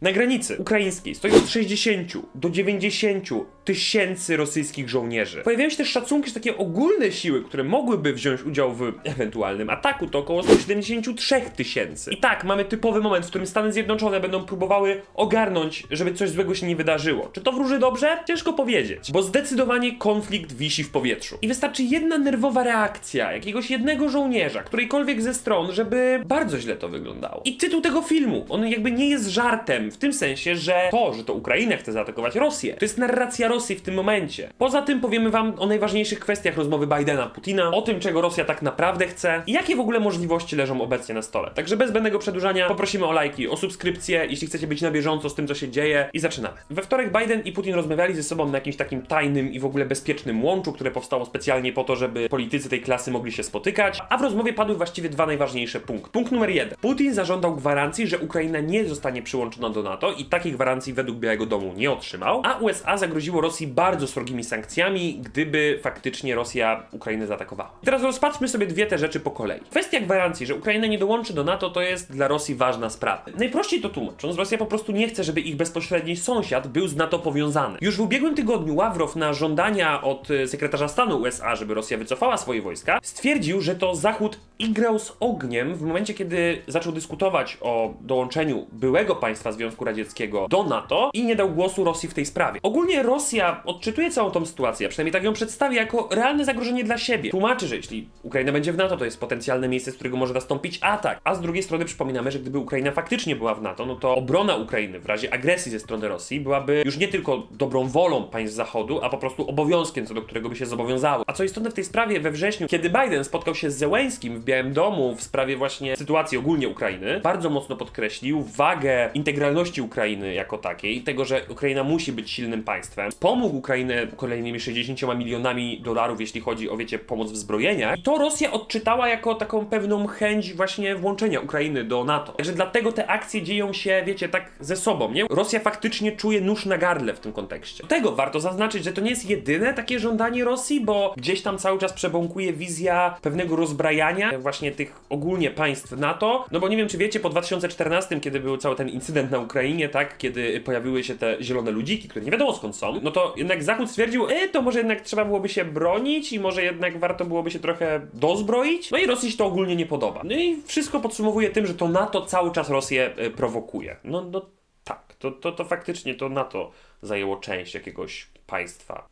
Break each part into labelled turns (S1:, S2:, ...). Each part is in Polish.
S1: Na granicy ukraińskiej stoi od 60 do 90 tysięcy rosyjskich żołnierzy. Pojawiają się też szacunki, że takie ogólne siły, które mogłyby wziąć udział w ewentualnym ataku, to około 173 tysięcy. I tak, mamy typowy moment, w którym Stany Zjednoczone będą próbowały ogarnąć, żeby coś złego się nie wydarzyło. Czy to wróży dobrze? Ciężko powiedzieć, bo zdecydowanie konflikt wisi w powietrzu. I wystarczy jedna nerwowa reakcja jakiegoś jednego żołnierza, którejkolwiek ze stron, żeby bardzo źle to wyglądało. I tytuł tego filmu, on jakby nie jest żartem, w tym sensie, że to, że to Ukraina chce zaatakować Rosję, to jest narracja Rosji w tym momencie. Poza tym powiemy wam o najważniejszych kwestiach rozmowy Bidena, Putina, o tym, czego Rosja tak naprawdę chce i jakie w ogóle możliwości leżą obecnie na stole. Także bez zbędnego przedłużania poprosimy o lajki, o subskrypcję, jeśli chcecie być na bieżąco z tym, co się dzieje i zaczynamy. We wtorek Biden i Putin rozmawiali ze sobą na jakimś takim tajnym i w ogóle bezpiecznym łączu, które powstało specjalnie po to, żeby politycy tej klasy mogli się spotykać, a w rozmowie padły właściwie dwa najważniejsze punkty. Punkt numer jeden. Putin zażądał gwarancji, że Ukraina nie zostanie przyłączona do NATO i takiej gwarancji według Białego Domu nie otrzymał, a USA zagroziło Rosji bardzo srogimi sankcjami, gdyby faktycznie Rosja Ukrainę zaatakowała. Teraz rozpatrzmy sobie dwie te rzeczy po kolei. Kwestia gwarancji, że Ukraina nie dołączy do NATO, to jest dla Rosji ważna sprawa. Najprościej to tłumacząc, Rosja po prostu nie chce, żeby ich bezpośredni sąsiad był z NATO powiązany. Już w ubiegłym tygodniu Ławrow na żądania od e, sekretarza stanu USA, żeby Rosja wycofała swoje wojska, stwierdził, że to Zachód igrał z ogniem w momencie, kiedy zaczął dyskutować o dołączeniu byłego państwa Związku Radzieckiego do NATO i nie dał głosu Rosji w tej sprawie. Ogólnie Rosja odczytuje całą tą sytuację, a przynajmniej tak ją przedstawia jako realne zagrożenie dla siebie. Tłumaczy, że jeśli Ukraina będzie w NATO, to jest potencjalne miejsce, z którego może nastąpić atak. A z drugiej strony przypominamy, że gdyby Ukraina faktycznie była w NATO, no to obrona Ukrainy w razie agresji ze strony Rosji byłaby już nie tylko dobrą wolą państw Zachodu, a po prostu obowiązkiem, co do którego by się zobowiązały. A co istotne w tej sprawie, we wrześniu, kiedy Biden spotkał się z Zełęskim w Białym Domu w sprawie właśnie sytuacji ogólnie Ukrainy, bardzo mocno podkreślił wagę integralności Ukrainy jako takiej tego, że Ukraina musi być silnym państwem. Pomógł Ukrainę kolejnymi 60 milionami dolarów, jeśli chodzi o, wiecie, pomoc w zbrojeniach. To Rosja odczytała jako taką pewną chęć właśnie włączenia Ukrainy do NATO. Także dlatego te akcje dzieją się, wiecie, tak ze sobą, nie? Rosja faktycznie czuje nóż na gardle w tym kontekście. Do tego warto zaznaczyć, że to nie jest jedyne takie żądanie Rosji, bo gdzieś tam cały czas przebąkuje wizja pewnego rozbrajania właśnie tych ogólnie państw NATO. No bo nie wiem, czy wiecie, po 2014, kiedy był cały ten incydent na Ukrainie, tak, kiedy pojawiły się te zielone ludziki, które nie wiadomo skąd są, no to jednak Zachód stwierdził, e, to może jednak trzeba byłoby się bronić i może jednak warto byłoby się trochę dozbroić. No i Rosji się to ogólnie nie podoba. No i wszystko podsumowuje tym, że to NATO cały czas Rosję e, prowokuje. No, no tak, to, to, to faktycznie to NATO zajęło część jakiegoś państwa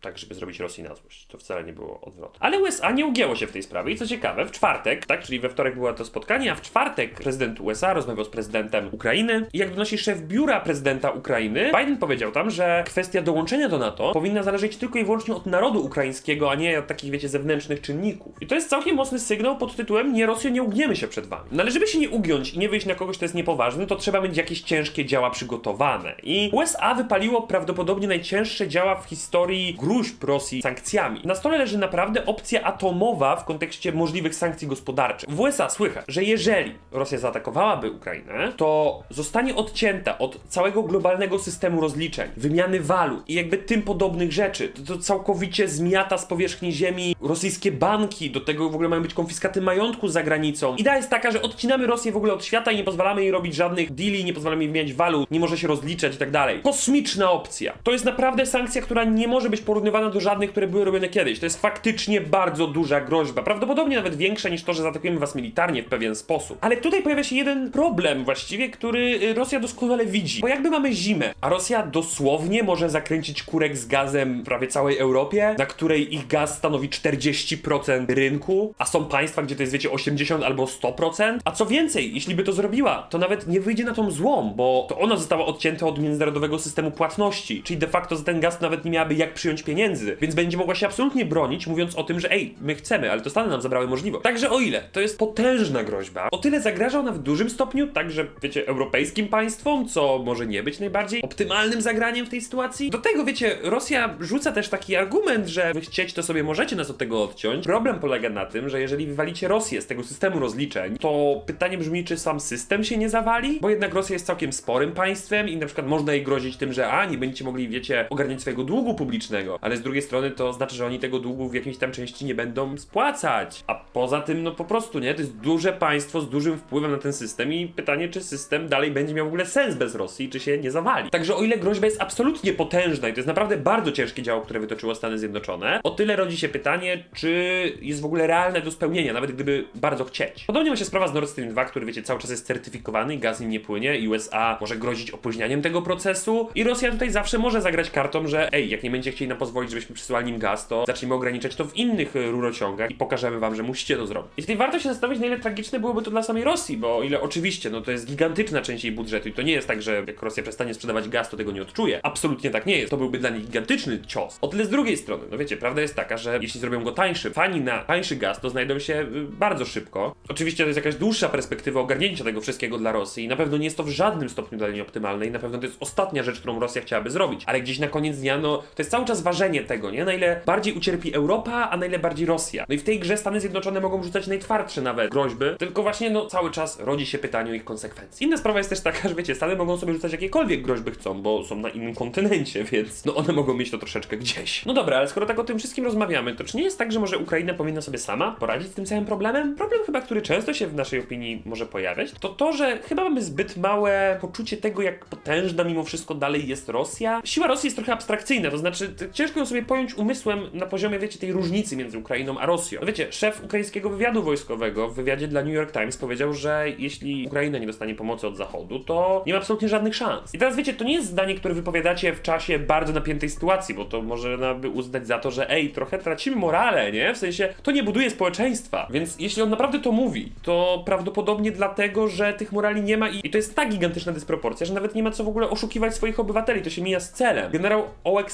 S1: tak, żeby zrobić Rosji na złość. To wcale nie było odwrotne. Ale USA nie ugięło się w tej sprawie i co ciekawe, w czwartek, tak, czyli we wtorek było to spotkanie, a w czwartek prezydent USA rozmawiał z prezydentem Ukrainy i jak donosi szef biura prezydenta Ukrainy, Biden powiedział tam, że kwestia dołączenia do NATO powinna zależeć tylko i wyłącznie od narodu ukraińskiego, a nie od takich, wiecie, zewnętrznych czynników. I to jest całkiem mocny sygnał pod tytułem nie Rosjo, nie ugniemy się przed wami. No ale żeby się nie ugiąć i nie wyjść na kogoś, kto jest niepoważny, to trzeba mieć jakieś ciężkie działa przygotowane. I USA wypaliło prawdopodobnie najcięższe działa w historii gruźb Rosji sankcjami. Na stole leży naprawdę opcja atomowa w kontekście możliwych sankcji gospodarczych. W USA słychać, że jeżeli Rosja zaatakowałaby Ukrainę, to zostanie odcięta od całego globalnego systemu rozliczeń, wymiany walut i jakby tym podobnych rzeczy. To, to całkowicie zmiata z powierzchni ziemi rosyjskie banki, do tego w ogóle mają być konfiskaty majątku za granicą. Idea jest taka, że odcinamy Rosję w ogóle od świata i nie pozwalamy jej robić żadnych deali, nie pozwalamy jej wymieniać walut, nie może się rozliczać i tak dalej. Kosmiczna opcja. To jest naprawdę sankcja, która nie może być porównywana do żadnych, które były robione kiedyś. To jest faktycznie bardzo duża groźba. Prawdopodobnie nawet większa niż to, że zaatakujemy was militarnie w pewien sposób. Ale tutaj pojawia się jeden problem właściwie, który y, Rosja doskonale widzi. Bo jakby mamy zimę, a Rosja dosłownie może zakręcić kurek z gazem prawie całej Europie, na której ich gaz stanowi 40% rynku, a są państwa, gdzie to jest wiecie 80 albo 100%. A co więcej, jeśli by to zrobiła, to nawet nie wyjdzie na tą złą, bo to ona została odcięta od międzynarodowego systemu płatności, czyli de facto za ten gaz nawet nie miałaby jak przyjąć pieniędzy, więc będzie mogła się absolutnie bronić, mówiąc o tym, że ej, my chcemy, ale to Stany nam zabrały możliwość. Także o ile to jest potężna groźba, o tyle zagraża ona w dużym stopniu także, wiecie, europejskim państwom, co może nie być najbardziej optymalnym zagraniem w tej sytuacji. Do tego, wiecie, Rosja rzuca też taki argument, że wy chcieć, to sobie możecie nas od tego odciąć. Problem polega na tym, że jeżeli wywalicie Rosję z tego systemu rozliczeń, to pytanie brzmi, czy sam system się nie zawali? Bo jednak Rosja jest całkiem sporym państwem i na przykład można jej grozić tym, że a, nie będziecie mogli, wiecie, ogarniać swojego długu publicznego, ale z drugiej strony to znaczy, że oni tego długu w jakiejś tam części nie będą spłacać. A poza tym, no po prostu, nie? To jest duże państwo z dużym wpływem na ten system i pytanie, czy system dalej będzie miał w ogóle sens bez Rosji, czy się nie zawali. Także o ile groźba jest absolutnie potężna i to jest naprawdę bardzo ciężkie działo, które wytoczyło Stany Zjednoczone, o tyle rodzi się pytanie, czy jest w ogóle realne do spełnienia, nawet gdyby bardzo chcieć. Podobnie ma się sprawa z Nord Stream 2, który wiecie, cały czas jest certyfikowany i gaz nim nie płynie i USA może grozić opóźnianiem tego procesu i Rosja tutaj zawsze może zagrać kartą, że ej, jak nie będziecie chcieli nam pozwolić, żebyśmy przesyłali nim gaz, to zaczniemy ograniczać to w innych e, rurociągach i pokażemy wam, że musicie to zrobić. I tutaj warto się zastanowić, na ile tragiczne byłoby to dla samej Rosji, bo o ile oczywiście, no to jest gigantyczna część jej budżetu i to nie jest tak, że jak Rosja przestanie sprzedawać gaz, to tego nie odczuje. Absolutnie tak nie jest. To byłby dla nich gigantyczny cios. O tyle z drugiej strony, no wiecie, prawda jest taka, że jeśli zrobią go tańszy, fani na tańszy gaz, to znajdą się y, bardzo szybko. Oczywiście to jest jakaś dłuższa perspektywa ogarnięcia tego wszystkiego dla Rosji i na pewno nie jest to w żadnym stopniu dla niej optymalne i na pewno to jest ostatnia rzecz, którą Rosja chciałaby zrobić. Ale gdzieś na koniec dnia, no to jest cały czas ważenie tego, nie? Na ile bardziej ucierpi Europa, a na ile bardziej Rosja. No i w tej grze Stany Zjednoczone mogą rzucać najtwardsze nawet groźby, tylko właśnie no cały czas rodzi się pytanie o ich konsekwencje. Inna sprawa jest też taka, że wiecie, Stany mogą sobie rzucać jakiekolwiek groźby chcą, bo są na innym kontynencie, więc no one mogą mieć to troszeczkę gdzieś. No dobra, ale skoro tak o tym wszystkim rozmawiamy, to czy nie jest tak, że może Ukraina powinna sobie sama poradzić z tym całym problemem? Problem chyba, który często się w naszej opinii może pojawiać, to to, że chyba mamy zbyt małe poczucie tego, jak potężna mimo wszystko dalej jest Rosja. Siła Rosji jest trochę abstrakcyjna, to znaczy ciężko ją sobie pojąć umysłem na poziomie, wiecie, tej różnicy między Ukrainą a Rosją. No wiecie, szef ukraińskiego wywiadu wojskowego w wywiadzie dla New York Times powiedział, że jeśli Ukraina nie dostanie pomocy od Zachodu, to nie ma absolutnie żadnych szans. I teraz wiecie, to nie jest zdanie, które wypowiadacie w czasie bardzo napiętej sytuacji, bo to można by uznać za to, że ej, trochę tracimy morale, nie? W sensie, to nie buduje społeczeństwa. Więc jeśli on naprawdę to mówi, to prawdopodobnie dlatego, że tych morali nie ma i, i to jest tak gigantyczna dysproporcja, że nawet nie ma co w ogóle oszukiwać swoich obywateli, to się mija z celem. Generał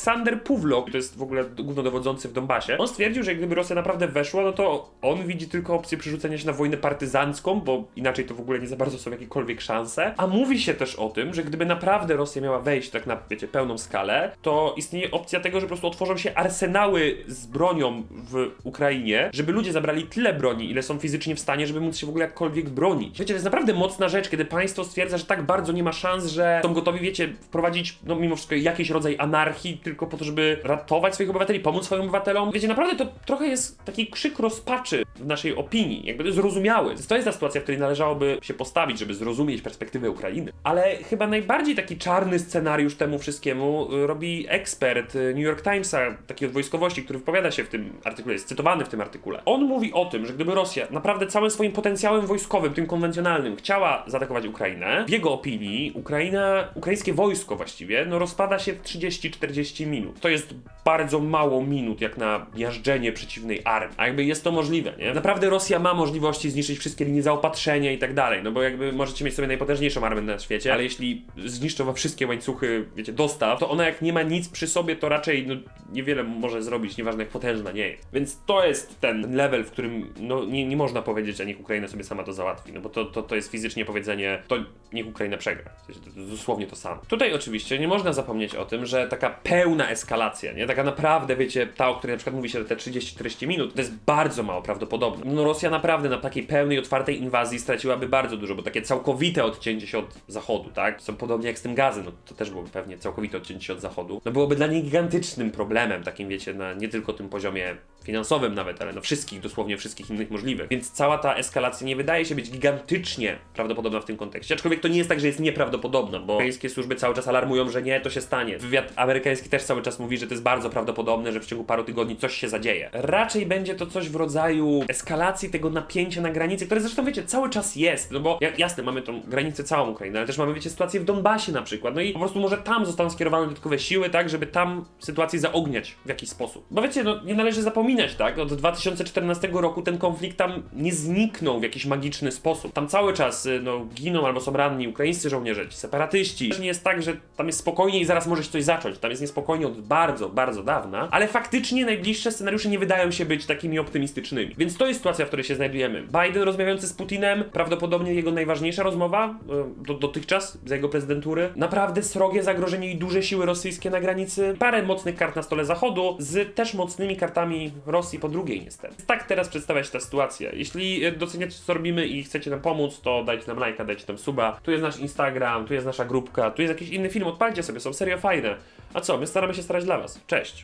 S1: Aleksander Puwlok, to jest w ogóle głównodowodzący w Donbasie, on stwierdził, że gdyby Rosja naprawdę weszła, no to on widzi tylko opcję przerzucenia się na wojnę partyzancką, bo inaczej to w ogóle nie za bardzo są jakiekolwiek szanse. A mówi się też o tym, że gdyby naprawdę Rosja miała wejść tak na, wiecie, pełną skalę, to istnieje opcja tego, że po prostu otworzą się arsenały z bronią w Ukrainie, żeby ludzie zabrali tyle broni, ile są fizycznie w stanie, żeby móc się w ogóle jakkolwiek bronić. Wiecie, to jest naprawdę mocna rzecz, kiedy państwo stwierdza, że tak bardzo nie ma szans, że są gotowi, wiecie, wprowadzić, no mimo wszystko, jakiś rodzaj anarchii, tylko po to, żeby ratować swoich obywateli, pomóc swoim obywatelom. Wiecie, naprawdę to trochę jest taki krzyk rozpaczy w naszej opinii, jakby to zrozumiały. To jest ta sytuacja, w której należałoby się postawić, żeby zrozumieć perspektywę Ukrainy. Ale chyba najbardziej taki czarny scenariusz temu wszystkiemu y, robi ekspert y, New York Timesa, taki od wojskowości, który wypowiada się w tym artykule, jest cytowany w tym artykule. On mówi o tym, że gdyby Rosja naprawdę całym swoim potencjałem wojskowym, tym konwencjonalnym, chciała zaatakować Ukrainę, w jego opinii Ukraina, ukraińskie wojsko właściwie, no rozpada się w 30-40 minut. To jest bardzo mało minut, jak na miażdżenie przeciwnej armii. A jakby jest to możliwe, nie? Naprawdę Rosja ma możliwości zniszczyć wszystkie linie zaopatrzenia i tak dalej, no bo jakby możecie mieć sobie najpotężniejszą armię na świecie, ale jeśli zniszczą wam wszystkie łańcuchy, wiecie, dostaw, to ona jak nie ma nic przy sobie, to raczej no, niewiele może zrobić, nieważne jak potężna nie jest. Więc to jest ten level, w którym no, nie, nie można powiedzieć, że niech Ukraina sobie sama to załatwi, no bo to, to, to jest fizycznie powiedzenie, to niech Ukraina przegra. To, to dosłownie to samo. Tutaj oczywiście nie można zapomnieć o tym, że taka pełna eskalacja, nie? Taka naprawdę, wiecie, ta, o której na przykład mówi się, te 30-40 minut, to jest bardzo mało prawdopodobne. No Rosja naprawdę na takiej pełnej, otwartej inwazji straciłaby bardzo dużo, bo takie całkowite odcięcie się od zachodu, tak? Są podobnie jak z tym gazem, no to też byłoby pewnie całkowite odcięcie się od zachodu. No byłoby dla niej gigantycznym problemem, takim wiecie, na nie tylko tym poziomie finansowym nawet, ale no wszystkich, dosłownie wszystkich innych możliwych. Więc cała ta eskalacja nie wydaje się być gigantycznie prawdopodobna w tym kontekście. Aczkolwiek to nie jest tak, że jest nieprawdopodobna, bo amerykańskie służby cały czas alarmują, że nie, to się stanie. Wywiad amerykański też cały czas mówi, że to jest bardzo prawdopodobne, że w ciągu paru tygodni coś się zadzieje. Raczej będzie to coś w rodzaju eskalacji tego napięcia na granicy, które zresztą wiecie, cały czas jest, no bo ja- jasne, mamy tą granicę całą Ukrainy, ale też mamy wiecie sytuację w Donbasie na przykład. No i po prostu może tam zostaną skierowane dodatkowe siły, tak, żeby tam sytuację zaogniać w jakiś sposób. Bo wiecie, no nie należy zapominać, tak? Od 2014 roku ten konflikt tam nie zniknął w jakiś magiczny sposób. Tam cały czas y, no, giną albo są ranni ukraińscy żołnierze, ci separatyści. Nie jest tak, że tam jest spokojnie i zaraz może się coś zacząć. Tam jest niespokojnie od bardzo, bardzo dawna, ale faktycznie najbliższe scenariusze nie wydają się być takimi optymistycznymi. Więc to jest sytuacja, w której się znajdujemy. Biden rozmawiający z Putinem, prawdopodobnie jego najważniejsza rozmowa y, do, dotychczas za jego prezydentury. Naprawdę srogie zagrożenie i duże siły rosyjskie na granicy. Parę mocnych kart na stole Zachodu z też mocnymi kartami Rosji po drugiej niestety. Tak teraz przedstawia się ta sytuacja. Jeśli e, doceniacie co robimy i chcecie nam pomóc, to dajcie nam lajka, dajcie tam suba. Tu jest nasz Instagram, tu jest nasza grupka, tu jest jakiś inny film, odpalcie sobie, są serio fajne. A co, my staramy się starać dla was. Cześć!